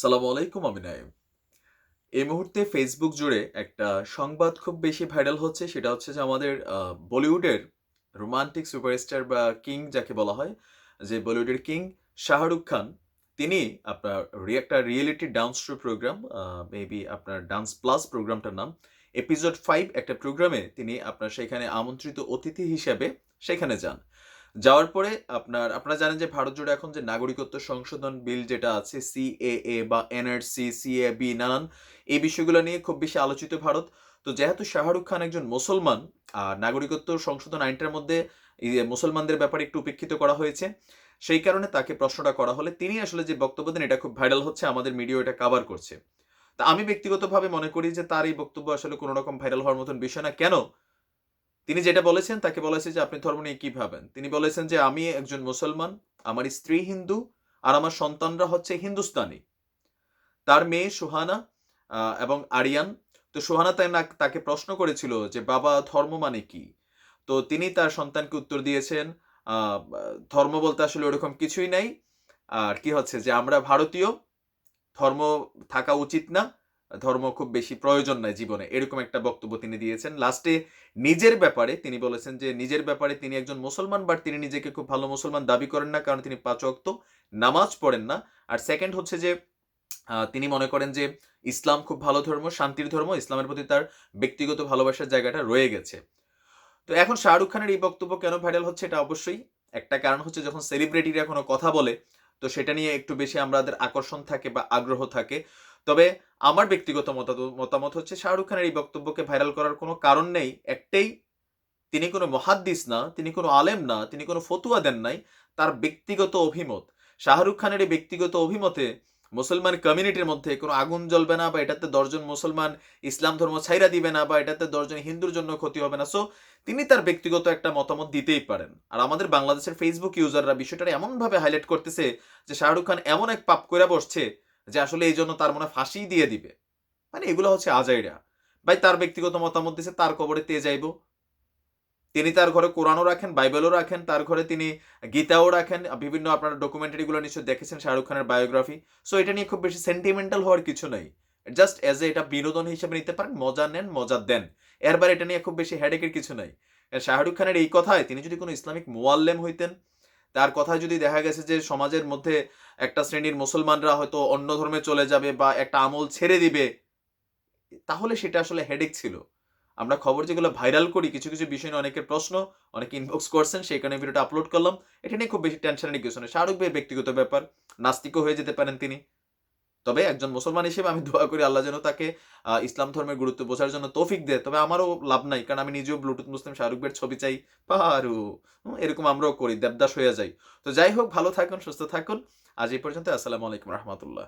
সালামু আলাইকুম, আমি নাইম এই মুহূর্তে ফেসবুক জুড়ে একটা সংবাদ খুব বেশি ভাইরাল হচ্ছে, সেটা হচ্ছে যে আমাদের বলিউডের রোমান্টিক সুপারস্টার বা কিং যাকে বলা হয়, যে বলিউডের কিং শাহরুখ খান, তিনি আপনার একটা reality dance show program maybe আপনার ডান্স প্লাস প্রোগ্রামটার নাম এপিসোড ফাইভ একটা প্রোগ্রামে তিনি আপনার সেখানে আমন্ত্রিত অতিথি হিসেবে সেখানে যান। যাওয়ার পরে আপনার, আপনারা জানেন যে ভারত জুড়ে এখন যে নাগরিকত্ব সংশোধন বিল যেটা আছে সিএএ বা এনআরসি সিএবি নানান, এই বিষয়গুলো নিয়ে খুব বেশি আলোচিত ভারত। তো যেহেতু শাহরুখ খান একজন মুসলমান, আর নাগরিকত্ব সংশোধন আইনটার মধ্যে মুসলমানদের ব্যাপারে একটু উপেক্ষিত করা হয়েছে, সেই কারণে তাকে প্রশ্নটা করা হলে তিনি আসলে যে বক্তব্য দেন এটা খুব ভাইরাল হচ্ছে, আমাদের মিডিয়া এটা কাভার করছে। তা আমি ব্যক্তিগতভাবে মনে করি যে তার এই বক্তব্য আসলে কোনো রকম ভাইরাল হওয়ার মতন বিষয় না। কেন? তিনি যেটা বলেছেন, তাকে বলেছে যে আপনি ধর্ম নিয়ে কি ভাবেন? তিনি বলেছেন যে আমি একজন মুসলমান, আমার স্ত্রী হিন্দু, আর আমার সন্তানরা হচ্ছে হিন্দুস্তানি। তার মেয়ে সুহানা এবং আরিয়ান। তো সুহানা তাই না, তাকে প্রশ্ন করেছিল যে, বাবা, ধর্ম মানে কি? তো তিনি তার সন্তানকে উত্তর দিয়েছেন ধর্ম বলতে আসলে ওরকম কিছুই নাই। আর কি হচ্ছে যে, আমরা ভারতীয়, ধর্ম থাকা উচিত না। ধর্ম খুব বেশি প্রয়োজন নাই জীবনে, এরকম একটা বক্তব্য তিনি দিয়েছেন। লাস্টে নিজের ব্যাপারে তিনি বলেছেন যে, নিজের ব্যাপারে তিনি একজন মুসলমান বাট তিনি নিজেকে খুব ভালো মুসলমান দাবি করেন না, কারণ তিনি পাঁচ ওয়াক্ত নামাজ পড়েন না। আর সেকেন্ড হচ্ছে যে তিনি মনে করেন যে, ইসলাম খুব ভালো ধর্ম, শান্তির ধর্ম, ইসলামের প্রতি তার ব্যক্তিগত ভালোবাসার জায়গাটা রয়ে গেছে। তো এখন শাহরুখ খানের এই বক্তব্য কেন ভাইরাল হচ্ছে এটা অবশ্যই। একটা কারণ হচ্ছে যখন সেলিব্রিটিরা কোনো কথা বলে, তো সেটা নিয়ে একটু বেশি আমাদের আকর্ষণ থাকে বা আগ্রহ থাকে। তবে আমার ব্যক্তিগত মতামত হচ্ছে শাহরুখ খানের এই বক্তব্যকে ভাইরাল করার কোনো কারণ নেই। একটাই, তিনি কোনো মহাদ্দিস না, তিনি কোনো আলেম না, তিনি কোনো ফতুয়া দেন নাই, তার ব্যক্তিগত অভিমত। শাহরুখ খানের এই ব্যক্তিগত অভিমতে মুসলমান কমিউনিটির মধ্যে কোনো আগুন জ্বলবে না বা এটাতে দশজন মুসলমান ইসলাম ধর্ম ছাইরা দিবে না বা এটাতে দশজন হিন্দুর জন্য ক্ষতি হবে না। সো তিনি তার ব্যক্তিগত একটা মতামত দিতেই পারেন। আর আমাদের বাংলাদেশের ফেসবুক ইউজাররা বিষয়টা এমনভাবে হাইলাইট করতেছে যে শাহরুখ খান এমন এক পাপ করে বসছে যে আসলে এই জন্য তার মনে ফাঁসি দিয়ে দিবে। মানে এগুলো হচ্ছে আজাইরা। ভাই, তার ব্যক্তিগত মতামত দিছে, তার কবরে তে যাইব। তিনি তার ঘরে কোরআনও রাখেন, বাইবেলও রাখেন, তার ঘরে তিনি গীতাও রাখেন, বিভিন্ন আপনারা ডকুমেন্টারিগুলো নিশ্চয়ই দেখেছেন, শাহরুখ খানের বায়োগ্রাফি সো এটা নিয়ে খুব বেশি সেন্টিমেন্টাল হওয়ার কিছু নাই। জাস্ট এজ এ এটা বিনোদন হিসেবে নিতে পারেন, মজা নেন, মজা দেন। এরবার এটা নিয়ে খুব বেশি হেডেকের কিছু নাই। শাহরুখ খানের এই কথায় তিনি যদি কোনো ইসলামিক মোয়াল্লেম হইতেন তার কথা যদি দেখা গেছে যে সমাজের মধ্যে একটা শ্রেণির মুসলমানরা হয়তো অন্য ধর্মে চলে যাবে বা একটা আমল ছেড়ে দিবে, তাহলে সেটা আসলে হেডেক ছিল। আমরা খবর যেগুলো ভাইরাল করি, কিছু কিছু বিষয় নিয়ে অনেকের প্রশ্ন, অনেক ইনবক্স করছেন সেই কারণে ভিডিওটা আপলোড করলাম। এটা নিয়ে খুব বেশি টেনশনের কিছু নেই। শাহরুখ ভাইয়ের ব্যক্তিগত ব্যাপার, নাস্তিকও হয়ে যেতে পারেন তিনি। তবে একজন মুসলমান হিসেবে আমি দোয়া করি আল্লাহ যেন তাকে ইসলাম ধর্মের গুরুত্ব বোঝার জন্য তৌফিক দেয়। তবে আমারও লাভ নাই কারণ আমি নিজেও ব্লুটুথ মুসলিম শাহরুখ বের ছবি চাই। হুম, এরকম আমরাও করি দেবদাস হয়ে যাই। তো যাই হোক ভালো থাকুন সুস্থ থাকুন। আজ এই পর্যন্ত আসসালামু আলাইকুম রহমতুল্লাহ।